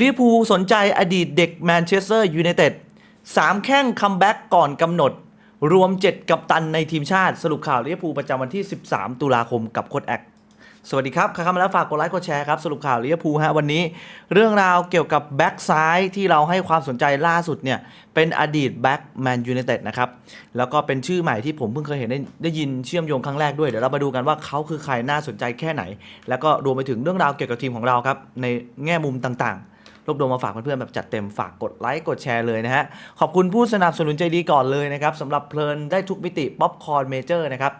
ลิเวอร์พูลสนใจอดีตเด็กแมนเชสเตอร์ยูไนเต็ดสามแข้งคัมแบ็กก่อนกำหนด รวม 7 กัปตันในทีมชาติสรุปข่าวลิเวอร์พูลประจำวันที่ 13 ตุลาคมกับโค้ดแอคสวัสดีครับครเข้ามาแล้วฝากกดไลค์กดแชร์ครับสรุปข่าวลิเวอร์พูลฮะวันนี้ เรื่องราวเกี่ยวกับแบ็กซ้ายที่เราให้ความสนใจล่าสุดเนี่ยเป็นอดีตแบ็กแมนยูไนเต็ดนะครับแล้วก็เป็นชื่อใหม่ที่ผมเพิ่งเคยเห็นได้ได้ยินเชื่อมโยงครั้งแรกด้วย เดี๋ยวเรามาดูกันว่าเขาคือใครน่าสนใจแค่ไหน แล้วก็รวมไปถึงเรื่องราวเกี่ยวกับทีมของเราครับในแง่มุมต่างๆ รวบรวมมาฝากเพื่อนๆแบบจัดเต็มฝากกดไลค์กดแชร์เลยนะฮะ ขอบคุณผู้สนับสนุนใจดีก่อนเลยนะครับสำหรับเพลินได้ทุกมิติป๊อปคอร์นเมเจอร์นะครับ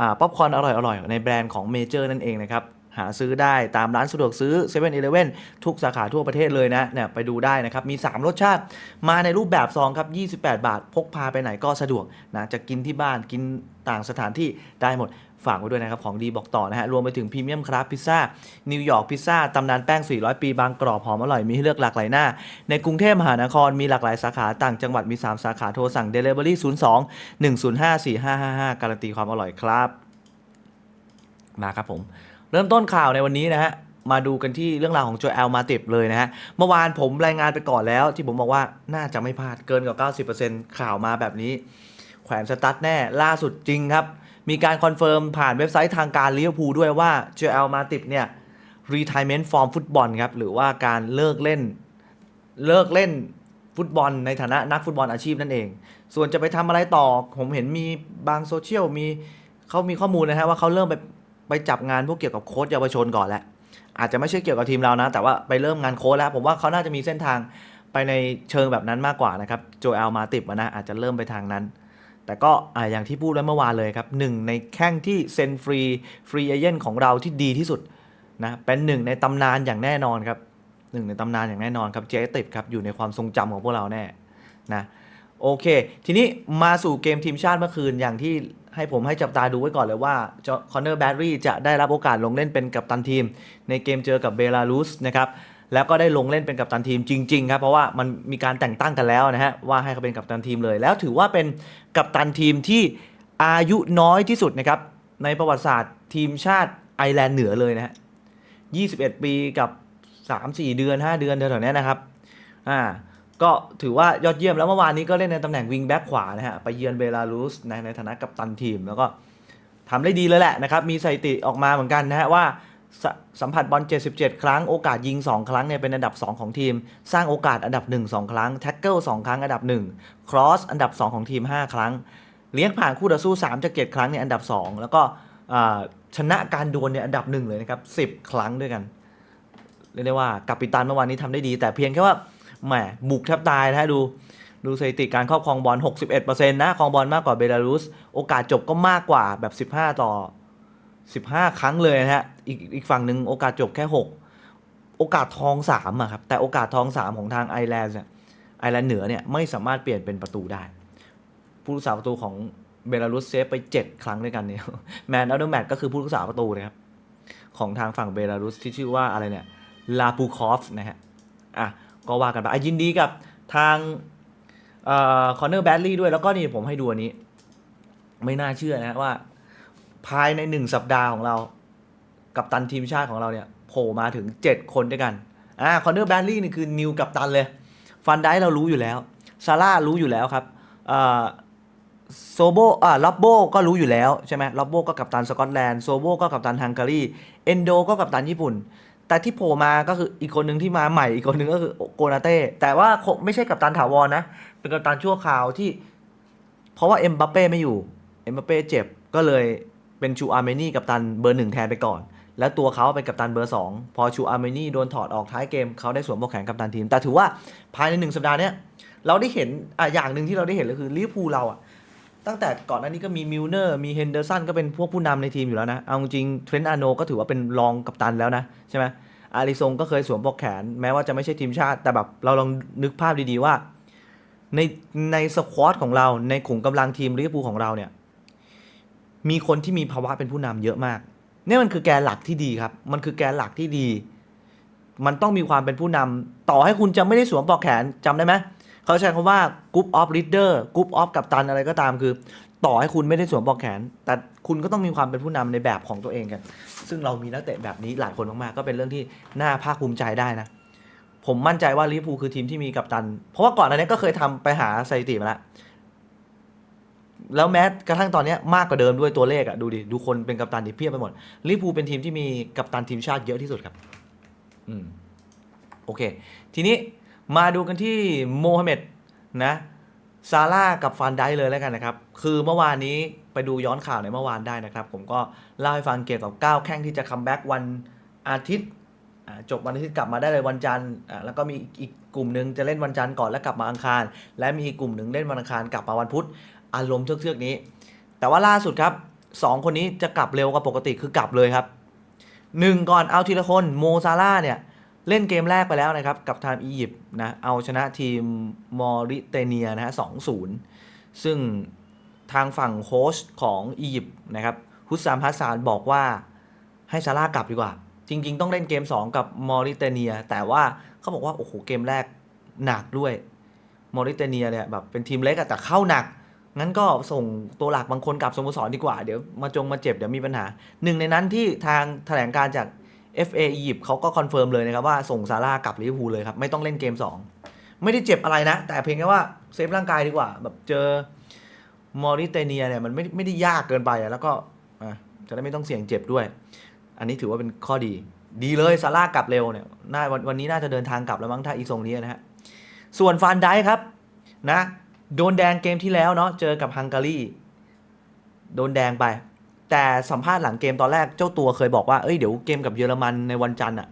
อ่าป๊อปคอร์นอร่อยๆ ในแบรนด์ของเมเจอร์นั่นเองนะครับหาซื้อได้ตามร้านสะดวกซื้อ7 e เ e ่ e อทุกสาขาทั่วประเทศเลยนะเนี่ยไปดูได้นะครับ มี 3 รสชาติมาในรูปแบบซองครับ 28 บาท พกพาไปไหนก็สะดวกนะจะกินที่บ้านกินต่างสถานที่ได้หมด ฝากไว้ด้วยนะครับ ของดีบอกต่อนะฮะ รวมไปถึงพรีเมียมคราฟพิซซ่า นิวยอร์กพิซซ่า ตำนานแป้ง 400 ปีบางกรอบ หอมอร่อย มีให้เลือกหลากหลายหน้า ในกรุงเทพมหานครมีหลากหลายสาขาต่างจังหวัดมี 3 สาขาโทรสั่ง Delivery 02 105 4555 การันตีความอร่อยครับ มาครับผม เริ่มต้นข่าวในวันนี้นะฮะมาดูกันที่เรื่องราวของโจเอลมาติบเลยนะฮะ เมื่อวานผมรายงานไปก่อนแล้ว ที่ผมบอกว่าน่าจะไม่พลาดเกินกว่า 90%ข่าวมาแบบนี้ แขวนสตั๊ดแน่ล่าสุดจริงครับ มีการคอนเฟิร์มผ่านเว็บไซต์ทางการลิเวอร์พูลด้วยว่าโจเอลมาติบเนี่ย retirement from ฟุตบอลครับ หรือว่าการเลิกเล่น เลิกเล่นฟุตบอลในฐานะนักฟุตบอลอาชีพนั่นเอง ส่วนจะไปทำอะไรต่อ ผมเห็นมีบางโซเชียลมีเขามีข้อมูลนะฮะว่าเขาเริ่มไปไปจับงานพวกเกี่ยวกับโค้ชเยาวชนก่อนแหละอาจจะไม่ใช่เกี่ยวกับทีมเรานะ แต่ว่าไปเริ่มงานโค้ชแล้ว ผมว่าเขาน่าจะมีเส้นทางไปในเชิงแบบนั้นมากกว่านะครับ โจเอลมาติบนะอาจจะเริ่มไปทางนั้น แต่ก็อย่างที่พูดไว้เมื่อวานเลยครับหนึ่งในแข้งที่เซ็นฟรีฟรีเอเจนต์ของเราที่ดีที่สุดนะเป็นหนึ่งในตำนานอย่างแน่นอนครับหนึ่งในตำนานอย่างแน่นอนครับเจติบครับอยู่ในความทรงจำของพวกเราแน่นะโอเค ทีนี้มาสู่เกมทีมชาติเมื่อคืนอย่างที่ให้ผมให้จับตาดูไว้ก่อนเลยว่าคอนเนอร์แบดรี่จะได้รับโอกาสลงเล่นเป็นกัปตันทีม ในเกมเจอกับเบลารุสนะครับ แล้วก็ได้ลงเล่นเป็นกัปตันทีมจริงๆครับเพราะว่ามันมีการแต่งตั้งกันแล้วนะฮะว่าให้เขาเป็นกัปตันทีมเลย แล้วถือว่าเป็นกัปตันทีมที่อายุน้อยที่สุดนะครับในประวัติศาสตร์ทีมชาติไอร์แลนด์เหนือเลยนะฮะ21 ปีกับ 3-4 เดือน 5 เดือนแถวๆนี้นะครับอ่าก็ถือว่ายอดเยี่ยมแล้วเมื่อวานนี้ก็เล่นในตำแหน่งวิงแบ็กขวานะฮะไปเยือนเบลารุสในในฐานะกัปตันทีมแล้วก็ทำได้ดีเลยแหละนะครับมีสถิติออกมาเหมือนกันนะฮะว่า สสัมผัสบอล 77 ครั้ง โอกาสยิง 2 ครั้งเนี่ยเป็นอันดับ 2 ของทีม สร้างโอกาสอันดับ 1 2 ครั้ง แท็กเกิล 2 ครั้งอันดับ 1 ครอส อันดับ 2 ของทีม 5 ครั้ง เลี้ยงผ่านคู่ต่อสู้ 3 จาก 7 ครั้งเนี่ยอันดับ 2 แล้วก็ชนะการดวลเนี่ยอันดับ 1 เลยนะครับ 10 ครั้งด้วยกัน เรียกได้ว่ากัปตันเมื่อวานนี้ทำได้ดี แต่เพียงแค่ว่าแหมบุกแทบตายนะฮะดูดูสถิติการครอบครองบอล 61%นะครองบอลมากกว่าเบลารุส โอกาสจบก็มากกว่าแบบ 15 ต่อ 15 ครั้งเลยนะฮะ อีกอีกฝั่งหนึ่งโอกาสจบแค่ 6 โอกาสทอง3อะครับ แต่โอกาสทอง 3 ของทางไอร์แลนด์เนี่ยไอร์แลนด์เหนือเนี่ยไม่สามารถเปลี่ยนเป็นประตูได้ ผู้รักษาประตูของเบลารุสเซฟไป 7 ครั้งด้วยกันเนี่ยแมนอัลเดอร์แมตก็คือผู้รักษาประตูนะครับ ของทางฝั่งเบลารุสที่ชื่อว่าอะไรเนี่ยลาปูคอฟนะฮะอะก็ว่ากันไปอะยินดีกับทางออคอนเนอร์แบดลี่ด้วยแล้วก็นี่ผมให้ดูอันนี้ ไม่น่าเชื่อนะว่าภายในหนึ่งสัปดาห์ของเรา กับตันทีมชาติของเราเนี่ยโผล่มาถึง 7 คนด้วยกันอ่าคอนเนอร์แบดลี่นี่คือนิวกับตันเลย ฟันได้เรารู้อยู่แล้วซาร่ารู้อยู่แล้วครับอ่อโซโบอ่าล็อบโบก็รู้อยู่แล้วใช่ไหมล็อบโบก็กับตันสกอตแลนด์โซโบก็กับตันฮังการีเอนโดก็กับตันญี่ปุ่น แต่ที่โผล่มาก็คืออีกคนหนึ่งที่มาใหม่อีกคนหนึ่งก็คือโกนาเต้แต่ว่าไม่ใช่กับตันถาวรนะเป็นกับตันชั่วคราวที่ เพราะว่าเอ็มบัปเป้ไม่อยู่เอ็มบัปเป้เจ็บก็เลยเป็นชูอาร์เมนี่กับตันเบอร์หนึ่งแทนไปก่อน แล้วตัวเขาเป็นกัปตันเบอร์สองพอชูอาร์เมนี่โดนถอดออกท้ายเกมเขาได้สวมปลอกแขนกัปตันทีม แต่ถือว่าภายในหนึ่งสัปดาห์เนี้ยเราได้เห็นอะอย่างหนึ่งที่เราได้เห็นเลยคือลิเวอร์พูลเราอะตั้งแต่ก่อนหน้านี้ก็มีมิลเนอร์มีเฮนเดอร์สันก็เป็นพวกผู้นำในทีมอยู่แล้วนะ เอาจริงเทรนต์อาโนก็ถือว่าเป็นรองกัปตันแล้วนะใช่ไหมอาริซงก็เคยสวมปลอกแขน แม้ว่าจะไม่ใช่ทีมชาติ แต่แบบเราลองนึกภาพดีๆว่า ในในสควอตของเราในขุมกำลังทีมลิเวอร์พูลของเราเนี่ยมีคนที่มีภาวะเป็นผู้นำเยอะมาก นี่มันคือแกนหลักที่ดีครับ มันคือแกนหลักที่ดี มันต้องมีความเป็นผู้นำต่อให้คุณจะไม่ได้สวมปลอกแขนจำได้ไหมเขาใช้คำว่า group of leader group of กัปตันอะไรก็ตามคือ ต่อให้คุณไม่ได้สวมปลอกแขน แต่คุณก็ต้องมีความเป็นผู้นำในแบบของตัวเองกัน ซึ่งเรามีนักเตะแบบนี้หลายคนมากๆก็เป็นเรื่องที่น่าภาคภูมิใจได้นะ ผมมั่นใจว่าลิเวอร์พูลคือทีมที่มีกัปตัน เพราะว่าก่อนอันนี้ก็เคยทำไปหาสถิติมาแล้ว แล้วแม้กระทั่งตอนนี้มากกว่าเดิมด้วยตัวเลขอะดูดิ ดูคนเป็นกัปตันดิเพียบไปหมดลิเวอร์พูลเป็นทีมที่มีกัปตันทีมชาติเยอะที่สุดครับ อืม โอเค ทีนี้มาดูกันที่โมฮัมเหม็ดนะซาร่ากับฟานไดเลยแล้วกันนะครับ คือเมื่อวานนี้ไปดูย้อนข่าวในเมื่อวานได้นะครับ ผมก็เล่าให้ฟังเกี่ยวกับ9แข้งที่จะคัมแบ็กวันอาทิตย์จบวันอาทิตย์กลับมาได้เลยวันจันทร์แล้วก็มีอีกกลุ่มหนึ่งจะเล่นวันจันทร์ก่อนแล้วกลับมาอังคาร และมีอีกกลุ่มหนึ่งเล่นวันอังคารกลับมาวันพุธ อารมณ์เทือกๆนี้ แต่ว่าล่าสุดครับสองคนนี้จะกลับเร็วกว่าปกติคือกลับเลยครับหนึ่งก่อนเอาทีละคนโมซาร่าเนี่ยเล่นเกมแรกไปแล้วนะครับกับทางอียิปต์นะเอาชนะทีมมอริเตเนียนะฮะ2-0ซึ่งทางฝั่งโค้ชของอียิปต์นะครับฮุสซามฮัสซานบอกว่าให้ซาร่ากลับดีกว่า จริง ๆ ต้องเล่นเกม 2 กับมอริเตเนีย แต่ว่าเขาบอกว่า โอ้โห เกมแรกหนักด้วย มอริเตเนียเนี่ยแบบเป็นทีมเล็กแต่เข้าหนัก งั้นก็ส่งตัวหลักบางคนกลับสโมสรดีกว่า เดี๋ยวมาจงมาเจ็บเดี๋ยวมีปัญหา หนึ่งในนั้นที่ทางแถลงการจาก FA อียิปต์เขาก็คอนเฟิร์มเลยนะครับว่าส่งซาร่ากลับลิเวอร์พูลเลยครับ ไม่ต้องเล่นเกม 2 ไม่ได้เจ็บอะไรนะ แต่เพียงแค่ว่าเซฟร่างกายดีกว่า แบบเจอมอริเตเนียเนี่ยมันไม่ไม่ได้ยากเกินไปแล้วก็จะได้ไม่ต้องเสี่ยงเจ็บด้วย อันนี้ถือว่าเป็นข้อดี ดีเลยซาร่ากลับเร็วเนี่ยน่าวันวันนี้น่าจะเดินทางกลับแล้วมั้งถ้าอีทรงนี้นะฮะส่วนฟานไดค์ครับนะ โดนแดงเกมที่แล้วเนาะเจอกับฮังการีโดนแดงไป แต่สัมภาษณ์หลังเกมตอนแรกเจ้าตัวเคยบอกว่าเอ้ยเดี๋ยวเกมกับเยอรมันในวันจันทร์อะ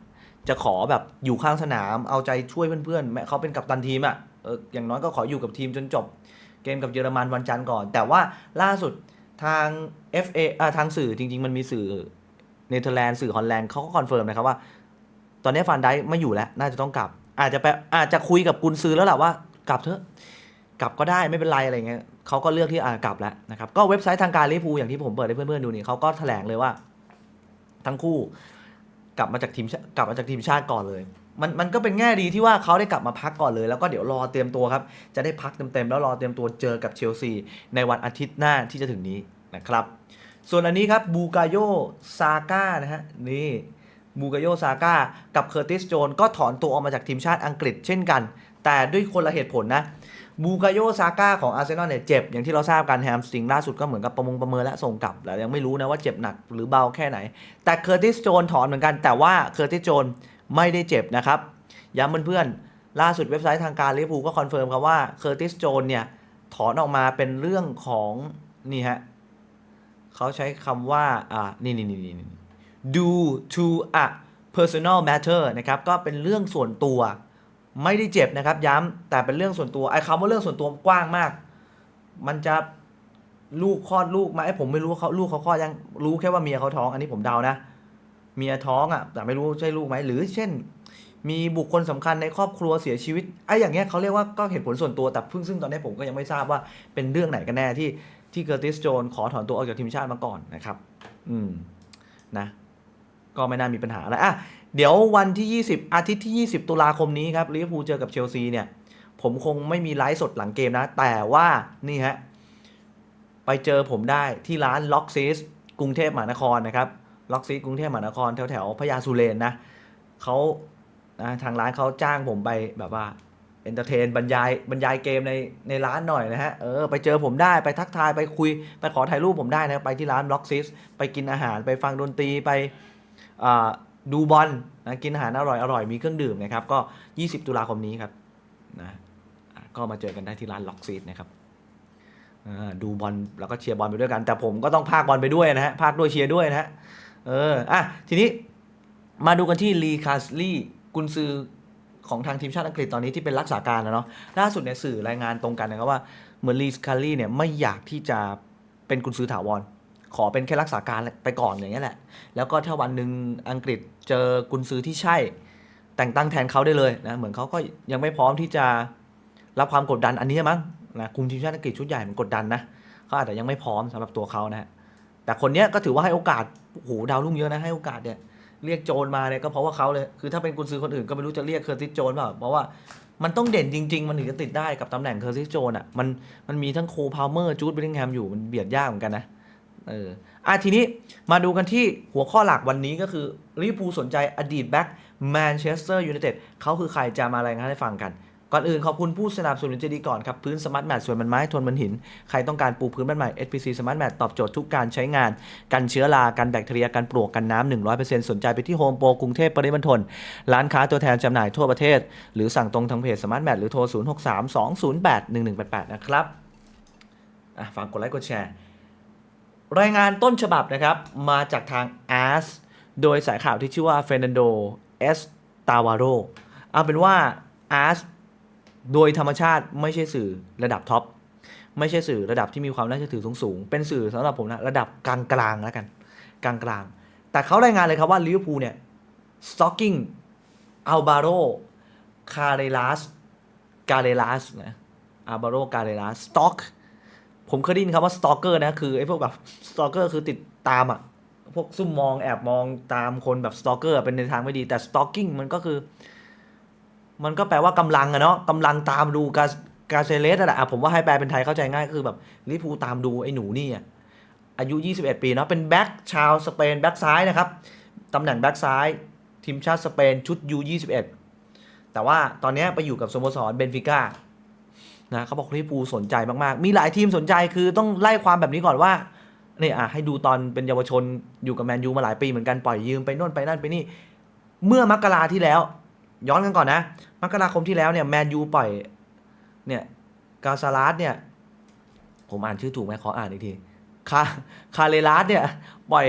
จะขอแบบอยู่ข้างสนามเอาใจช่วยเพื่อนๆแม้เขาเป็นกัปตันทีมอะเอออย่างน้อยก็ขออยู่กับทีมจนจบเกมกับเยอรมันวันจันทร์ก่อน แต่ว่าล่าสุดทาง FA อ่าทางสื่อจริง ๆ มันมีสื่อเนเธอร์แลนด์สื่อฮอลแลนด์เขาก็คอนเฟิร์มนะครับว่า ตอนนี้ฟานไดค์ไม่อยู่แล้ว น่าจะต้องกลับ อาจจะไปอาจจะคุยกับกุนซือแล้วแหละว่ากลับเถอะ กลับก็ได้ไม่เป็นไรอะไรเงี้ยเขาก็เลือกที่อ่ากลับแล้วนะครับก็เว็บไซต์ทางการลิเวอร์พูลอย่างที่ผมเปิดให้เพื่อนๆดูนี่เขาก็แถลงเลยว่า ทั้งคู่กลับมาจากทีมกลับมาจากทีมชาติก่อนเลย มันมันก็เป็นแง่ดีที่ว่าเขาได้กลับมาพักก่อนเลย แล้วก็เดี๋ยวรอเตรียมตัวครับ จะได้พักเต็มๆแล้วรอเตรียมตัวเจอกับเชลซีในวันอาทิตย์หน้าที่จะถึงนี้นะครับ ส่วนอันนี้ครับบูกาโยซาก้านะฮะนี่บูกาโยซาก้ากับเคอร์ติสโจนก็ถอนตัวออกมาจากทีมชาติอังกฤษเช่นกัน แต่ด้วยคนละเหตุผลนะ บูกาโยซาก้าของอาร์เซนอลเนี่ยเจ็บ อย่างที่เราทราบกันแฮมสติงล่าสุดก็เหมือนกับประมงประเมินและส่งกลับ แล้วยังไม่รู้นะว่าเจ็บหนักหรือเบาแค่ไหน แต่เคอร์ติสโจนถอนเหมือนกัน แต่ว่าเคอร์ติสโจนไม่ได้เจ็บนะครับ ย้ำเพื่อนๆล่าสุดเว็บไซต์ทางการลิเวอร์พูลก็คอนเฟิร์มครับว่าเคอร์ติสโจนเนี่ยถอนออกมาเป็นเรื่องของนี่ฮะเขาใช้คำว่าอ่านี่นี่นี่นี่ due to a personal matter นะครับก็เป็นเรื่องส่วนตัว ไม่ได้เจ็บนะครับ ย้ำแต่เป็นเรื่องส่วนตัวไอ้คำว่าเรื่องส่วนตัวกว้างมาก มันจะลูกคลอดลูกไหมไอ้ผมไม่รู้เขาลูกเขาคลอดยังรู้แค่ว่าเมียเขาท้อง อันนี้ผมเดานะเมียท้องอะ แต่ไม่รู้ใช่ลูกไหมหรือ เช่น มีบุคคลสำคัญในครอบครัวเสียชีวิตไอ้อย่างเงี้ยเขาเรียกว่าก็เหตุผลส่วนตัวแต่เพิ่งซึ่งตอนนี้ผมก็ยังไม่ทราบว่าเป็นเรื่องไหนกันแน่ที่ที่เกอร์ติสโจนขอถอนตัวออกจากทีมชาติมาก่อนนะครับ อืมนะ ก็ไม่น่ามีปัญหาอะไรอะเดี๋ยววันที่ 20 อาทิตย์ที่ 20 ตุลาคมนี้ครับลิเวอร์พูลเจอกับเชลซีเนี่ยผมคงไม่มีไลฟ์สดหลังเกมนะ แต่ว่านี่ฮะไปเจอผมได้ที่ร้านล็อกซิสกรุงเทพมหานครนะครับล็อกซิสกรุงเทพมหานครแถวแถวพญาสุเรนนะเขานะทางร้านเขาจ้างผมไปแบบว่าเอนเตอร์เทนบรรยายบรรยายเกมในในร้านหน่อยนะฮะเออไปเจอผมได้ไปทักทายไปคุย ไปขอถ่ายรูปผมได้นะไปที่ร้านล็อกซิสไปกินอาหารไปฟังดนตรีไป ดูบอลนะกินอาหารอร่อยอร่อยมีเครื่องดื่มนะครับก็ 20 ตุลาคมนี้ครับนะก็มาเจอกันได้ที่ร้านล็อกซีดนะครับดูบอลแล้วก็เชียร์บอลไปด้วยกัน แต่ผมก็ต้องพากบอลไปด้วยนะฮะพากด้วยเชียร์ด้วยนะฮะเอออะทีนี้มาดูกันที่ลีคาสลี่กุนซือของทางทีมชาติอังกฤษตอนนี้ที่เป็นรักษาการนะเนาะล่าสุดเนี่ยสื่อรายงานตรงกันนะครับว่าเหมือนลีคาสลี่เนี่ยไม่อยากที่จะเป็นกุนซือถาวร ขอเป็นแค่รักษาการไปก่อนอย่างเงี้ยแหละ แล้วก็ถ้าวันหนึ่งอังกฤษเจอกุนซือที่ใช่ แต่งตั้งแทนเขาได้เลยนะเหมือนเขาก็ยังไม่พร้อมที่จะรับความกดดันอันนี้มั้งนะคุมทีมชาติอังกฤษชุดใหญ่มันกดดันนะเขาอาจจะยังไม่พร้อมสำหรับตัวเขานะฮะแต่คนเนี้ยก็ถือว่าให้โอกาสโอ้โหดาวรุ่งเยอะนะให้โอกาสเนี่ยเรียกโจนมาเนี่ยก็เพราะว่าเขาเลยคือถ้าเป็นกุนซือคนอื่นก็ไม่รู้จะเรียกเคอร์ติสโจนเปล่าเพราะว่ามันต้องเด่นจริง ๆ มันถึงจะติดได้กับตำแหน่งเคอร์ติสโจนอะมันมันมีทั้งโคพาวเมอร์จูดเบลลิงแฮมอยู่มันเบียดยากเหมือนกันนะ เอออะทีนี้มาดูกันที่หัวข้อหลักวันนี้ก็คือลิเวอร์พูลสนใจอดีตแบ็กแมนเชสเตอร์ยูไนเต็ดเขาคือใครจะมารายงานให้ฟังกัน ก่อนอื่นขอบคุณผู้สนับสนุนใจดีก่อนครับ พื้นสมาร์ทแมทส่วนมันไม้ทนมันหิน ใครต้องการปูพื้นบ้านใหม่ SPC Smart Mat ตอบโจทย์ทุกการใช้งาน กันเชื้อรา กันแบคทีเรีย กันปลวก กันน้ำ100%สนใจไปที่โฮมโปรกรุงเทพปริมณฑลร้านค้าตัวแทนจำหน่ายทั่วประเทศ หรือสั่งตรงทางเพจ Smart Mat หรือโทร 0632081188 นะครับอะฝากกดไลค์กดแชร์ รายงานต้นฉบับนะครับ มาจากทาง AS โดยสายข่าวที่ชื่อว่าเฟรนันโดเอสตาวาโรเอาเป็นว่า AS โดยธรรมชาติไม่ใช่สื่อระดับท็อปไม่ใช่สื่อระดับที่มีความน่าเชื่อถือสูงๆ เป็นสื่อสำหรับผมนะระดับกลางๆแล้วกัน กลางๆ แต่เขารายงานเลยครับว่าลิเวอร์พูลเนี่ย stalking อัลบาโรคาเรลัสกาเรลัสนะอัลบาโรกาเรลัส stalk ผมเคยได้ยินคำว่า stalker นะคือไอ้พวกแบบ stalker คือติดตามอะพวกซุ่มมองแอบมองตามคนแบบ stalker อะเป็นในทางไม่ดีแต่ stalking มันก็คือ มันก็แปลว่ากำลังอะเนาะกำลังตามดูกากาเซเลสอะแหละผมว่าให้แปลเป็นไทยเข้าใจง่ายก็คือแบบลิเวอร์พูตามดูไอ้หนูนี่อายุ 21 ปีเนาะเป็นแบ็กชาวสเปนแบ็กซ้ายนะครับตำแหน่งแบ็กซ้ายทีมชาติสเปนชุด U21 แต่ว่าตอนนี้ไปอยู่กับสโมสรเบนฟิก้า นะเขาบอกลิเวอร์พูลสนใจมากๆ มีหลายทีมสนใจคือต้องไล่ความแบบนี้ก่อนว่าเนี่ยอะให้ดูตอนเป็นเยาวชนอยู่กับแมนยูมาหลายปีเหมือนกันปล่อยยืมไปโน่นไปนั่นไปนี่ เมื่อมกราที่แล้ว ย้อนกันก่อนนะ มกราคมที่แล้วเนี่ยแมนยูปล่อยเนี่ยกาซาลัสเนี่ยผมอ่านชื่อถูกไหมขออ่านอีกทีคาคาเรลัสเนี่ยปล่อย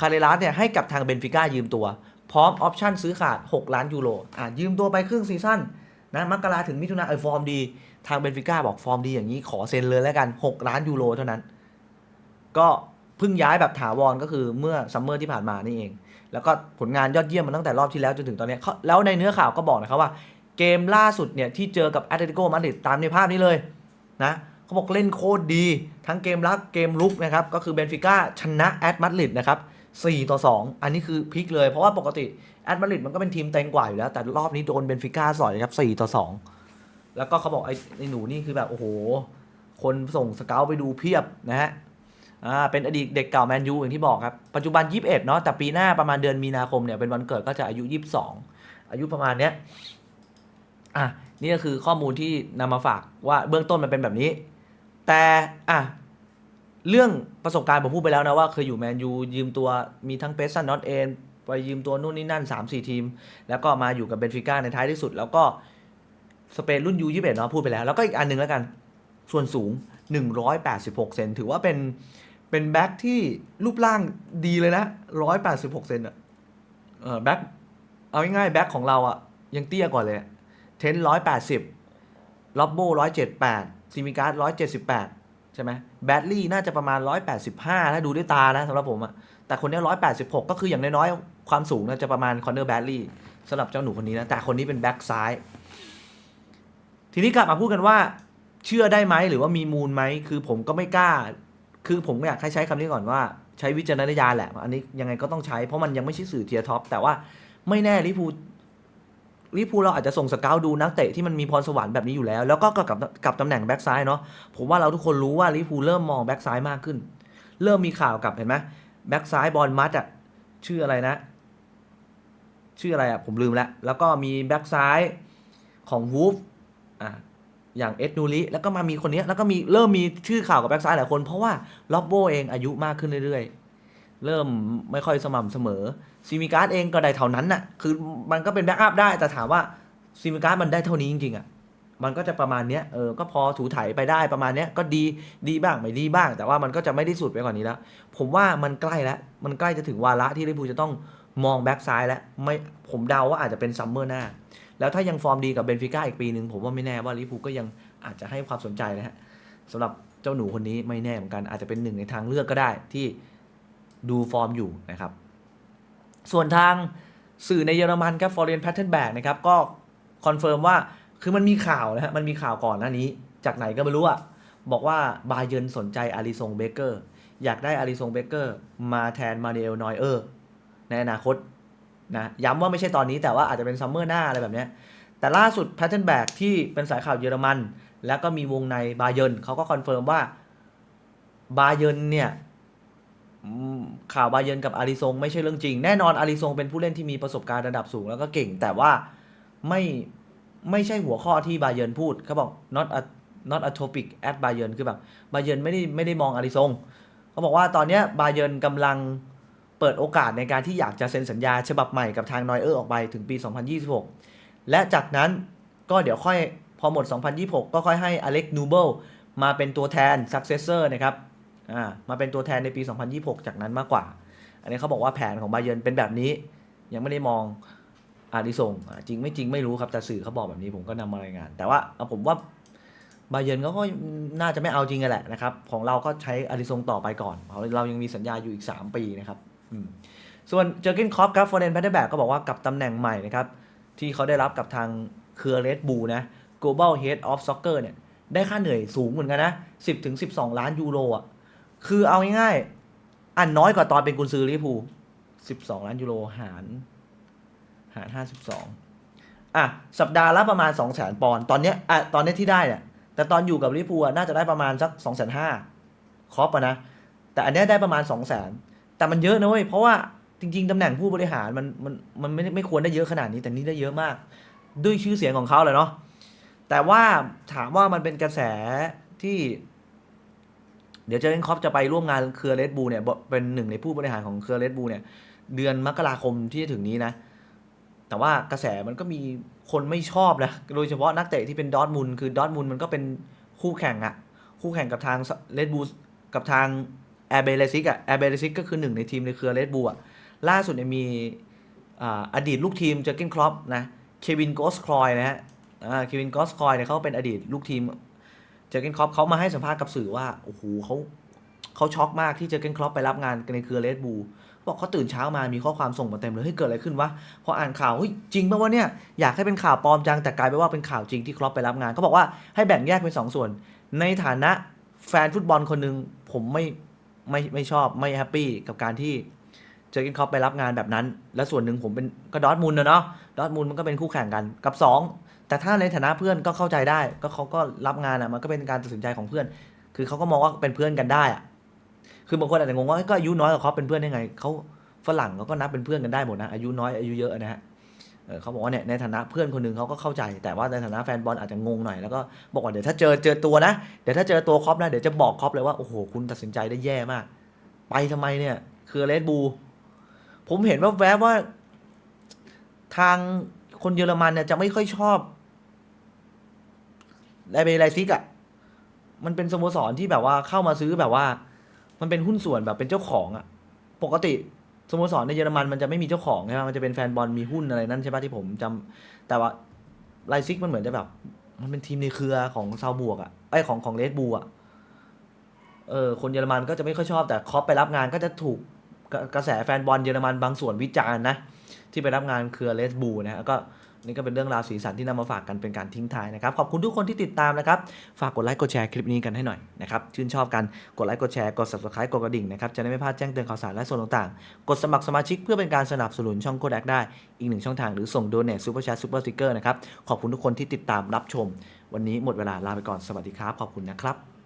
คาเรลัสเนี่ยให้กับทางเบนฟิก้ายืมตัว พร้อมออปชั่นซื้อขาด 6 ล้านยูโรอะยืมตัวไปครึ่งซีซั่นนะมกราถึงมิถุนาเออฟอร์มดี ทางเบนฟิก้าบอกฟอร์มดีอย่างนี้ขอเซ็นเลยแล้วกัน 6 ล้านยูโรเท่านั้น ก็เพิ่งย้ายแบบถาวรก็คือเมื่อซัมเมอร์ที่ผ่านมานี่เอง แล้วก็ผลงานยอดเยี่ยมมาตั้งแต่รอบที่แล้วจนถึงตอนนี้เขาแล้วในเนื้อข่าวก็บอกนะครับว่า เกมล่าสุดเนี่ยที่เจอกับแอตเลติโกมาดริดตามในภาพนี้เลยนะเขาบอกเล่นโคตรดี ทั้งเกมรับเกมลุกนะครับก็คือเบนฟิก้าชนะแอตมาดริดนะครับ4 ต่อ 2 อันนี้คือพลิกเลย เพราะว่าปกติแอตมาดริดมันก็เป็นทีมเต็งกว่าอยู่แล้ว แต่รอบนี้โดนเบนฟิก้าสอยนะครับ4ต่อ 2 แล้วก็เขาบอกไอ้ไอ้หนูนี่คือแบบโอ้โห คนส่งสเกลไปดูเพียบนะฮะอ่าเป็นอดีตเด็กเก่าแมนยูอย่างที่บอกครับ ปัจจุบัน 21เนาะแต่ปีหน้าประมาณเดือนมีนาคมเนี่ยเป็นวันเกิดก็จะอายุ 22 อายุประมาณเนี้ยอะนี่ก็คือข้อมูลที่นำมาฝากว่าเบื้องต้นมันเป็นแบบนี้ แต่อะเรื่องประสบการณ์ผมพูดไปแล้วนะว่าเคยอยู่แมนยูยืมตัวมีทั้งเปสันนอตเอนไปยืมตัวนู่นนี่นั่น 3 4 ทีม แล้วก็มาอยู่กับเบนฟิก้าในท้ายที่สุด แล้วก็ สเปนรุ่นยู21เนาะพูดไปแล้ว แล้วก็อีกอันหนึ่งแล้วกัน ส่วนสูง 186 เซนถือว่าเป็นเป็นแบ็คที่รูปร่างดีเลยนะ 186 เซนอะเออแบ็คเอาง่ายๆแบ็คของเราอะยังเตี้ยกว่าเลย เทนร้อยแปดสิบล็อบโบร้อยเจ็ดแปดซิมิการ์ดร้อยเจ็ดสิบแปดใช่ไหมแบดลี่น่าจะประมาณร้อยแปดสิบห้าถ้าดูด้วยตานะสำหรับผมอะแต่คนนี้ร้อยแปดสิบหกก็คืออย่างน้อยๆ ความสูงน่าจะประมาณคอนเนอร์แบดลี่สำหรับเจ้าหนูคนนี้นะ แต่คนนี้เป็นแบ็คซ้าย ทีนี้กลับมาพูดกันว่า เชื่อได้ไหมหรือว่ามีมูลไหมคือผมก็ไม่กล้า คือผมอยากให้ใช้คำนี้ก่อนว่า ใช้วิจารณญาณแหละ อันนี้ยังไงก็ต้องใช้เพราะมันยังไม่ใช่สื่อเทียร์ท็อปแต่ว่าไม่แน่ลิเวอร์พูลลิเวอร์พูเราอาจจะส่งสเกลดูนักเตะที่มันมีพรสวรรค์แบบนี้อยู่แล้ว แล้วก็กับกับตำแหน่งแบ็กซ้ายเนาะผมว่าเราทุกคนรู้ว่าลิเวอร์พูเริ่มมองแบ็กซ้ายมากขึ้น เริ่มมีข่าวกับเห็นไหมแบ็กซ้ายบอลมัดอะชื่ออะไรนะ ชื่ออะไรอะผมลืมแล้วแล้วก็มีแบ็กซ้ายของวูฟ อะอย่างเอ็ดนูริแล้วก็มามีคนนี้แล้วก็มีเริ่มมีชื่อข่าวกับแบ็กซ้ายหลายคน เพราะว่าล็อบโบเองอายุมากขึ้นเรื่อยๆ เริ่มไม่ค่อยสม่ำเสมอซีมิการ์ดเองก็ได้เท่านั้นน่ะ คือมันก็เป็นแบ็กอัพได้แต่ถามว่าซีมิการ์ดมันได้เท่านี้จริงๆอะมันก็จะประมาณเนี้ยเออก็พอถูไถไปได้ประมาณเนี้ยก็ดีดีบ้างไม่ดีบ้าง แต่ว่ามันก็จะไม่ได้สุดไปกว่านี้แล้ว ผมว่ามันใกล้แล้ว มันใกล้จะถึงวาระที่ลิเวอร์พูลจะต้องมองแบ็กซ้ายแล้วไม่ผมเดาว่าอาจจะเป็นซัมเมอร์หน้า แล้วถ้ายังฟอร์มดีกับเบนฟิก้าอีกปีหนึ่งผมว่าไม่แน่ว่าลิเวอร์พูก็ยังอาจจะให้ความสนใจนะฮะสำหรับเจ้าหนูคนนี้ไม่แน่เหมือนกันอาจจะเป็นหนึ่งในทางเลือกก็ได้ที่ดูฟอร์มอยู่นะครับ ส่วนทางสื่อในเยอรมันครับ Foreign Pattern Back นะครับก็คอนเฟิร์มว่าคือมันมีข่าวนะฮะมันมีข่าวก่อนหน้านี้ จากไหนก็ไม่รู้อะบอกว่าบาเยินสนใจอาริซงเบเกอร์อยากได้อาริซงเบเกอร์มาแทนมาเนลนอยเออร์ในอนาคต นะย้ำว่าไม่ใช่ตอนนี้แต่ว่าอาจจะเป็นซัมเมอร์หน้าอะไรแบบนี้แต่ล่าสุดแพทเทิร์นแบกที่เป็นสายข่าวเยอรมัน แล้วก็มีวงในบาเยนเขาก็คอนเฟิร์มว่าบาเยนเนี่ยข่าวบาเยนกับอาริซงไม่ใช่เรื่องจริง แน่นอนอาริซงเป็นผู้เล่นที่มีประสบการณ์ระดับสูงแล้วก็เก่ง แต่ว่าไม่ไม่ใช่หัวข้อที่บาเยนพูดเขาบอก not a not a topic at บาเยนคือแบบบาเยนไม่ได้ไม่ได้มองอาริซงเขาบอกว่าตอนนี้บาเยนกำลัง เปิดโอกาสในการที่อยากจะเซ็นสัญญาฉบับใหม่กับทางนอยเออร์ออกไปถึงปี 2026 และจากนั้นก็เดี๋ยวค่อยพอหมด 2026 ก็ค่อยให้อเล็กนูเบิลมาเป็นตัวแทน successor นะครับอ่ามาเป็นตัวแทนในปี 2026 จากนั้นมากกว่า อันนี้เขาบอกว่าแผนของบาเยนเป็นแบบนี้ ยังไม่ได้มองอาริซงอ่าจริงไม่จริงไม่รู้ครับ แต่สื่อเขาบอกแบบนี้ผมก็นำมารายงาน แต่ว่าเอาผมว่าบาเยนเขาก็น่าจะไม่เอาจริงกันแหละนะครับ ของเราก็ใช้อาริซงต่อไปก่อนเรายังมีสัญญาอยู่อีก 3 ปีนะครับ ส่วนเจอร์เกนคอปครับฟอร์เรนแพทเทอร์แบกก็บอกว่ากับตำแหน่งใหม่นะครับ ที่เขาได้รับกับทางเครือเรดบูนะ global head of soccer เนี่ย ได้ค่าเหนื่อยสูงเหมือนกันนะ 10ถึง12 ล้านยูโรอะ คือเอาง่ายๆ อันน้อยกว่าตอนเป็นกุนซือลิพู12 ล้านยูโรหาร หาร 52 อะ สัปดาห์ละประมาณ 2 0 0 0 0 0 ปอนด์ตอนเนี้ยอะตอนเนี้ยที่ได้เนี่ยแต่ตอนอยู่กับลิพูน่าจะได้ประมาณสัก 2 5 0 0 0คอปอะนะ แต่อันเนี้ยได้ประมาณ 2 0 0 0 0 แต่มันเยอะนะเว้ยเพราะว่าจริง ๆตำแหน่งผู้บริหารมันมันมันไม่ไม่ควรได้เยอะขนาดนี้แต่นี่ได้เยอะมาก ด้วยชื่อเสียงของเขาเลยเนาะแต่ว่าถามว่ามันเป็นกระแสที่ เดี๋ยวเจอร์เกนคอปจะไปร่วมงานเครือเรดบูเนี่ยเป็นหนึ่งในผู้บริหารของเครือเรดบูเนี่ย เดือนมกราคมที่จะถึงนี้นะ แต่ว่ากระแสมันก็มีคนไม่ชอบนะโดยเฉพาะนักเตะที่เป็นดอทมุนคือดอทมุนมันก็เป็นคู่แข่งอะคู่แข่งกับทางเรดบูกับทาง แอร์เบลซิกอะแอร์เบลซิกก็คือหนึ่งในทีมในเครือเรดบูอะล่าสุดเนี่ยมีอดีตลูกทีมเจอเกนครอปนะเควินโกสครอยนะฮะเควินโกสครอยเนี่ยเขาเป็นอดีตลูกทีมเจอเกนครอปเขามาให้สัมภาษณ์กับสื่อว่าโอ้โหเขาเขาช็อกมากที่เจอเกนครอปไปรับงานในเครือเรดบูบอกเขาตื่นเช้ามามีข้อความส่งมาเต็มเลยเฮ้ยเกิดอะไรขึ้นวะพออ่านข่าวเฮ้ยจริงป่าวะเนี่ยอยากให้เป็นข่าวปลอมจังแต่กลายเป็นว่าเป็นข่าวจริงที่ครอปไปรับงานเขาบอกว่าให้แบ่งแยกเป็นสส่วน ในฐานะแฟนฟุตบอลคนหนึ่งผมไม่ ไม่ไม่ชอบไม่แฮปปี้กับการที่เจอร์เกนครอปไปรับงานแบบนั้น และส่วนหนึ่งผมเป็นก็ดอทมุนด์นะเนาะดอทมุนด์มันก็เป็นคู่แข่งกันกับสองแต่ถ้าในฐานะเพื่อนก็เข้าใจได้ ก็เขาก็รับงานอะมันก็เป็นการตัดสินใจของเพื่อน คือเขาก็มองว่าเป็นเพื่อนกันได้อะคือบางคนอาจจะงงว่าก็อายุน้อยกับเขาเป็นเพื่อนได้ไงเขาฝรั่งเขาก็นับเป็นเพื่อนกันได้หมดนะอายุน้อยอายุเยอะนะฮะ เขาบอกว่าเนี่ยในฐานะเพื่อนคนหนึ่งเขาก็เข้าใจ แต่ว่าในฐานะแฟนบอลอาจจะงงหน่อยแล้วก็บอกว่าเดี๋ยวถ้าเจอเจอตัวนะเดี๋ยวถ้าเจอตัวครอปนะเดี๋ยวจะบอกครอปเลยว่าโอ้โหคุณตัดสินใจได้แย่มาก ไปทำไมเนี่ย คือเลดบู ผมเห็นว่าแวบว่า ทางคนเยอรมันเนี่ยจะไม่ค่อยชอบไลเบไลซิกอะมันเป็นสโมสรที่แบบว่าเข้ามาซื้อแบบว่า มันเป็นหุ้นส่วนแบบเป็นเจ้าของอะ ปกติ สโมสรในเยอรมันมันจะไม่มีเจ้าของใช่ไหมมันจะเป็นแฟนบอลมีหุ้นอะไรนั่นใช่ปะที่ผมจำแต่ว่าไลซิกมันเหมือนจะแบบ มันเป็นทีมในเครือของซาวบวกอะไอยของของเลดบูอะเออคนเยอรมันก็จะไม่ค่อยชอบแต่คอปไปรับงานก็จะถูกกระกระแสแฟนบอลเยอรมันบางส่วนวิจารณ์นะ ที่ไปรับงานเครือเลดบูนะฮะก็ นี่ก็เป็นเรื่องราวสีสันที่นำมาฝากกันเป็นการทิ้งท้ายนะครับ ขอบคุณทุกคนที่ติดตามนะครับ ฝากกดไลค์กดแชร์คลิปนี้กันให้หน่อยนะครับ ชื่นชอบกัน กดไลค์กดแชร์กด subscribe กดกระดิ่งนะครับ จะได้ไม่พลาดแจ้งเตือนข่าวสารและส่วนต่างๆ กดสมัครสมาชิกเพื่อเป็นการสนับสนุนช่องโคดแอคได้ อีกหนึ่งช่องทางหรือส่งโดเนทซูเปอร์แชร์ซูเปอร์สติกเกอร์นะครับ ขอบคุณทุกคนที่ติดตามรับชม วันนี้หมดเวลาลาไปก่อนสวัสดีครับ ขอบคุณนะครับ